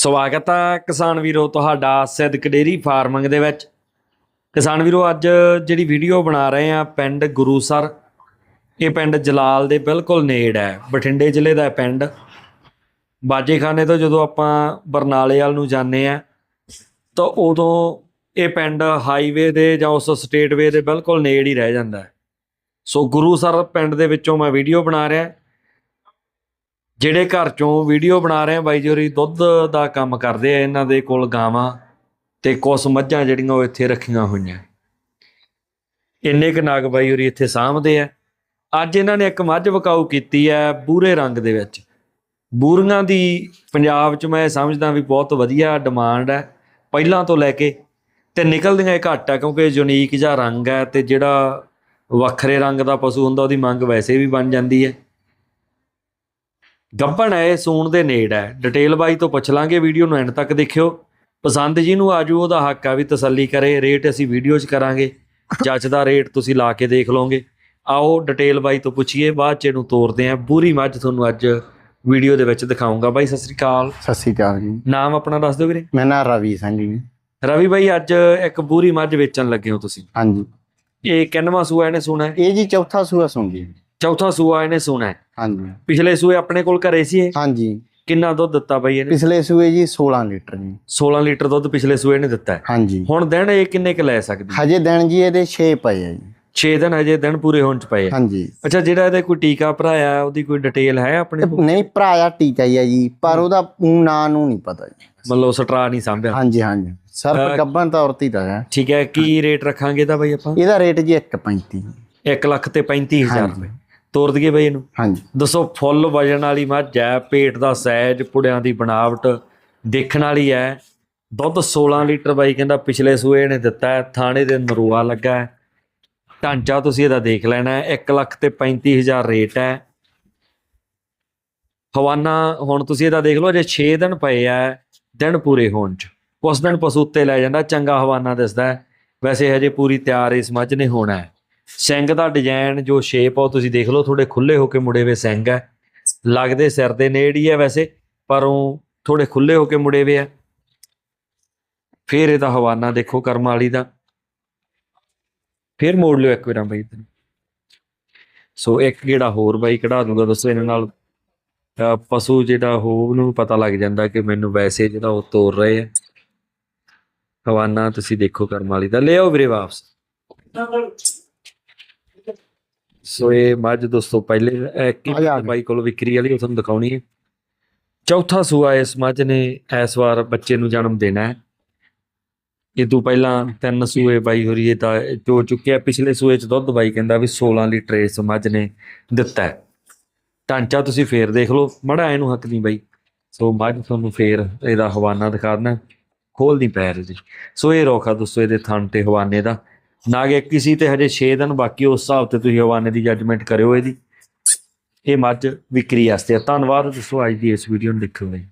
ਸਵਾਗਤ ਹੈ ਕਿਸਾਨ ਵੀਰੋ ਤੁਹਾਡਾ ਸਿੱਧਕ ਡੇਰੀ ਫਾਰਮਿੰਗ ਦੇ ਵਿੱਚ। ਕਿਸਾਨ ਵੀਰੋ, ਅੱਜ ਜਿਹੜੀ ਵੀਡੀਓ ਬਣਾ ਰਹੇ ਆ ਪਿੰਡ ਗੁਰੂਸਰ ਇਹ ਪਿੰਡ ਜਲਾਲ ਦੇ ਬਿਲਕੁਲ ਨੇੜ ਹੈ, ਬਠਿੰਡੇ ਜ਼ਿਲ੍ਹੇ ਦਾ ਪਿੰਡ। ਬਾਜੇਖਾਨੇ ਤੋਂ ਜਦੋਂ ਆਪਾਂ ਬਰਨਾਲੇ ਵਾਲ ਨੂੰ ਜਾਂਦੇ ਆ, ਤਾਂ ਉਦੋਂ ਇਹ ਪਿੰਡ ਹਾਈਵੇ ਦੇ ਜਾਂ ਉਸ ਸਟੇਟਵੇ ਦੇ ਬਿਲਕੁਲ ਨੇੜ ਹੀ ਰਹਿ ਜਾਂਦਾ ਹੈ। ਸੋ ਗੁਰੂਸਰ ਪਿੰਡ ਦੇ ਵਿੱਚੋਂ ਮੈਂ ਵੀਡੀਓ ਬਣਾ ਰਿਹਾ ਜਿਹੜੇ ਘਰ ਚੋਂ ਵੀਡੀਓ ਬਣਾ ਰਹੇ ਆ, ਬਾਈ ਜੀ ਹੋਰੀ ਦੁੱਧ ਦਾ ਕੰਮ ਕਰਦੇ ਆ, ਇਹਨਾਂ ਦੇ ਕੋਲ ਗਾਵਾਂ ਤੇ ਕੁਛ ਮੱਝਾਂ ਜਿਹੜੀਆਂ ਉਹ ਇੱਥੇ ਰੱਖੀਆਂ ਹੋਈਆਂ। ਇੰਨੇ ਕੁ ਨਾਗ ਬਾਈ ਹੋਰੀ ਇੱਥੇ ਸਾਂਭਦੇ ਆ। ਅੱਜ ਇਹਨਾਂ ਨੇ ਇੱਕ ਮੱਝ ਵਕਾਊ ਕੀਤੀ ਹੈ ਬੂਰੇ ਰੰਗ ਦੇ ਵਿੱਚ। ਬੂਰੀਆਂ ਦੀ ਪੰਜਾਬ 'ਚ ਮੈਂ ਸਮਝਦਾ ਵੀ ਬਹੁਤ ਵਧੀਆ ਡਿਮਾਂਡ ਹੈ ਪਹਿਲਾਂ ਤੋਂ ਲੈ ਕੇ ਤੇ ਨਿਕਲਦੀਆਂ ਇਹ ਘੱਟ ਹੈ ਕਿਉਂਕਿ ਯੂਨੀਕ ਜਿਹਾ ਰੰਗ ਹੈ ਤੇ ਜਿਹੜਾ ਵੱਖਰੇ ਰੰਗ ਦਾ ਪਸ਼ੂ ਹੁੰਦਾ, ਉਹਦੀ ਮੰਗ ਵੈਸੇ ਵੀ ਬਣ ਜਾਂਦੀ ਹੈ ਗੱਭਣ ਹੈ ਸੂਣ ਦੇ ਨੇੜ ਹੈ। ਡਿਟੇਲ ਬਾਈ ਤੋਂ ਪੁੱਛ ਲਾਂਗੇ ਵੀਡੀਓ ਨੂੰ ਐਂਡ ਤੱਕ ਦੇਖਿਓ। ਪਸੰਦ ਜਿਹਨੂੰ ਆਜੂ ਉਹਦਾ ਹੱਕ ਆ ਵੀ ਤਸੱਲੀ ਕਰੇ ਰੇਟ ਅਸੀਂ ਵੀਡੀਓ 'ਚ ਕਰਾਂਗੇ। ਜੱਜ ਦਾ ਰੇਟ ਤੁਸੀਂ ਲਾ ਕੇ ਦੇਖ ਲਓਗੇ। ਆਓ ਡਿਟੇਲ ਬਾਈ ਤੋਂ ਪੁੱਛੀਏ ਬਾਅਦ 'ਚ ਇਹਨੂੰ ਤੋਰਦੇ ਆਂ। ਪੂਰੀ ਮੱਝ ਤੁਹਾਨੂੰ ਅੱਜ ਵੀਡੀਓ ਦੇ ਵਿੱਚ ਦਿਖਾਉਂਗਾ ਬਾਈ ਸਤਿ ਸ੍ਰੀ ਅਕਾਲ। ਸਤਿ ਸ਼੍ਰੀ ਅਕਾਲ ਜੀ। ਨਾਮ ਆਪਣਾ ਦੱਸ ਦਿਓ ਵੀਰੇ। ਮੈਂ ਨਾ ਰਵੀ ਸਿੰਘ ਜੀ। ਰਵੀ ਬਾਈ ਅੱਜ ਇੱਕ ਪੂਰੀ ਮੱਝ ਵੇਚਣ ਲੱਗੇ ਹੋ ਤੁਸੀਂ। ਹਾਂਜੀ। ਇਹ ਕਿੰਨਵਾਂ ਸੂਆ ਇਹਨੇ ਸੁਣਾ? ਇਹ ਜੀ ਚੌਥਾ ਸੂਆ ਸੁਣਦੀ ਚੌਥਾ ਸੂਆ ਇਹਨੇ ਸੁਣਾ ਹੈ। ਹਾਂਜੀ। ਪਿਛਲੇ ਸੂਏ ਆਪਣੇ ਕੋਲ ਘਰੇ ਸੀ ਇਹ? ਹਾਂਜੀ। ਕਿੰਨਾ ਦੁੱਧ ਦਿੱਤਾ ਬਾਈ ਇਹਨੇ? ਪਿਛਲੇ ਸੂਏ ਜੀ 16 ਲੀਟਰ ਜੀ। 16 ਲੀਟਰ ਦੁੱਧ ਪਿਛਲੇ ਸੂਏ ਨੇ ਦਿੱਤਾ ਹੈ। ਹਾਂਜੀ। ਹੁਣ ਦਿਨ ਇਹ ਕਿੰਨੇ ਕ ਲੈ ਸਕਦੀ? ਹਜੇ ਦਿਨ ਜੀ ਇਹਦੇ 6 ਪਏ ਆ ਜੀ। 6 ਦਿਨ ਹਜੇ ਦਿਨ ਪੂਰੇ ਹੋਣ ਚ ਪਏ ਆ। ਹਾਂਜੀ। ਅੱਛਾ ਜਿਹੜਾ ਇਹਦੇ ਕੋਈ ਟੀਕਾ ਭਰਾਇਆ ਉਹਦੀ ਕੋਈ ਡਿਟੇਲ ਹੈ ਆਪਣੇ ਕੋਲ? ਨਹੀਂ ਭਰਾਇਆ ਟੀਕਾ ਹੀ ਆ ਜੀ ਪਰ ਉਹਦਾ ਨਾਂ ਨੂੰ ਨਹੀਂ ਪਤਾ ਜੀ। ਮਤਲਬ ਸਟਰਾ ਨਹੀਂ ਸਾਂਭਿਆ? ਹਾਂਜੀ ਹਾਂਜੀ। ਸਿਰਫ ਗੱਬਨ ਤੇ ਹੀ ਤਾਂ ਹੈ। ਠੀਕ ਹੈ ਕੀ ਰੇਟ ਰੱਖਾਂਗੇ ਤਾਂ ਬਾਈ ਆਪਾਂ? ਇਹਦਾ ਰੇਟ ਜੀ 1.35 1 ਲੱਖ ਤੇ 35000 ਹਾਂਜੀ। ਰੁਪਏ। ਤੋਰ ਦਈਏ ਬਾਈ ਇਹਨੂੰ। ਹਾਂਜੀ। ਦੱਸੋ ਫੁੱਲ ਵਜਨ ਵਾਲੀ ਮੱਝ ਹੈ ਪੇਟ ਦਾ ਸਾਈਜ਼ ਪੁੜਿਆਂ ਦੀ ਬਣਾਵਟ ਦੇਖਣ ਵਾਲੀ ਹੈ ਦੁੱਧ 16 ਲੀਟਰ ਬਾਈ ਕਹਿੰਦਾ ਪਿਛਲੇ ਸੂਏ ਨੇ ਦਿੱਤਾ ਹੈ ਥਾਣੇ ਦੇ ਨਰੂਆ ਲੱਗਾ ਹੈ ਢਾਂਚਾ ਤੁਸੀਂ ਇਹਦਾ ਦੇਖ ਲੈਣਾ ਹੈ 1 ਲੱਖ ਤੇ 35000 ਰੇਟ ਹੈ ਹਵਾਨਾ ਹੁਣ ਤੁਸੀਂ ਇਹਦਾ ਦੇਖ ਲਓ ਜੇ 6 ਦਿਨ ਪਏ ਆ ਦਿਨ ਪੂਰੇ ਹੋਣ ਚ। ਉਸ ਦਿਨ ਪਸ਼ੂ ਉੱਤੇ ਲੈ ਜਾਂਦਾ ਚੰਗਾ ਹਵਾਨਾ ਦਿਸਦਾ ਵੈਸੇ ਹਜੇ ਪੂਰੀ ਤਿਆਰ ਇਸ ਮੱਝ ਨੇ ਹੋਣਾ ਹੈ ਸਿੰਘ ਦਾ ਡਿਜ਼ਾਈਨ ਜੋ ਸ਼ੇਪ ਆ ਉਹ ਤੁਸੀਂ ਦੇਖ ਲਓ ਥੋੜੇ ਖੁੱਲੇ ਹੋ ਕੇ ਮੁੜੇ ਵੇ ਸਿੰਘ ਹੈ ਲੱਗਦੇ ਸਿਰ ਦੇ ਨੇੜ ਹੀ ਹੈ ਵੈਸੇ, ਪਰ ਉਹ ਥੋੜੇ ਖੁੱਲੇ ਹੋ ਕੇ ਮੁੜੇ ਵੇ ਆ। ਫਿਰ ਇਹਦਾ ਹਵਾਨਾ ਦੇਖੋ ਕਰਮ ਵਾਲੀ ਦਾ। ਫਿਰ ਮੋੜ ਲਿਓ ਇੱਕ ਵਾਰਾਂ ਬਾਈ ਸੋ ਇੱਕ ਜਿਹੜਾ ਹੋਰ ਬਾਈ ਕਢਾ ਦੂੰਗਾ, ਦੱਸੋ ਇਹਨਾਂ ਨਾਲ। ਪਸ਼ੂ ਜਿਹੜਾ ਹੋ ਉਹਨੂੰ ਪਤਾ ਲੱਗ ਜਾਂਦਾ ਕਿ ਮੈਨੂੰ ਵੈਸੇ ਜਿਹੜਾ ਉਹ ਤੋਰ ਰਹੇ ਆ। ਹਵਾਨਾ ਤੁਸੀਂ ਦੇਖੋ ਕਰਮ ਵਾਲੀ ਦਾ। ਲੈ ਆਓ ਵੀਰੇ ਵਾਪਸ। ਸੋ ਇਹ ਮੱਝ ਦੋਸਤੋ ਪਹਿਲੇ ਜਾ। ਬਾਈ ਕੋਲ ਵਿਕਰੀ ਵਾਲੀ ਉਹ ਤੁਹਾਨੂੰ ਦਿਖਾਉਣੀ ਹੈ। ਚੌਥਾ ਸੂਆ ਇਸ ਮੱਝ ਨੇ ਇਸ ਵਾਰ ਬੱਚੇ ਨੂੰ ਜਨਮ ਦੇਣਾ ਹੈ। ਇਹ ਤੋਂ ਪਹਿਲਾਂ ਤਿੰਨ ਸੂਏ ਬਾਈ ਹੋਰੀ ਇਹ ਤਾਂ ਜੋ ਚੁੱਕਿਆ ਪਿਛਲੇ ਸੂਏ ਚ ਦੁੱਧ ਬਾਈ ਕਹਿੰਦਾ ਵੀ 16 ਲੀਟਰ ਇਸ ਮੱਝ ਨੇ ਦਿੱਤਾ ਹੈ। ਢਾਂਚਾ ਤੁਸੀਂ ਫੇਰ ਦੇਖ ਲਓ ਮੜਾ ਇਹਨੂੰ ਹੱਕ ਨਹੀਂ ਬਾਈ। ਸੋ ਮੱਝ ਤੁਹਾਨੂੰ ਫੇਰ ਇਹਦਾ ਹਵਾਨਾ ਦਿਖਾ ਦੇਣਾ ਖੋਲ ਨਹੀਂ ਪੈਰ ਜੀ ਸੋ ਇਹ ਰੋਖਾ ਦੋਸਤੋ ਇਹਦੇ ਥਣ ਤੇ ਹਵਾਨੇ ਦਾ। ਨਾਗ ਇੱਕ ਹੀ ਸੀ ਤੇ ਹਜੇ 6 ਦਿਨ ਬਾਕੀ ਉਸ ਹਿਸਾਬ ਤੇ ਤੁਸੀਂ ਹਵਾਨੇ ਦੀ ਜੱਜਮੈਂਟ ਕਰਿਓ ਇਹਦੀ। ਇਹ ਮੱਝ ਵਿਕਰੀ ਵਾਸਤੇ ਆ। ਧੰਨਵਾਦ। ਦੱਸੋ ਅੱਜ ਦੀ ਇਸ ਵੀਡੀਓ ਨੂੰ ਦੇਖਣ ਲਈ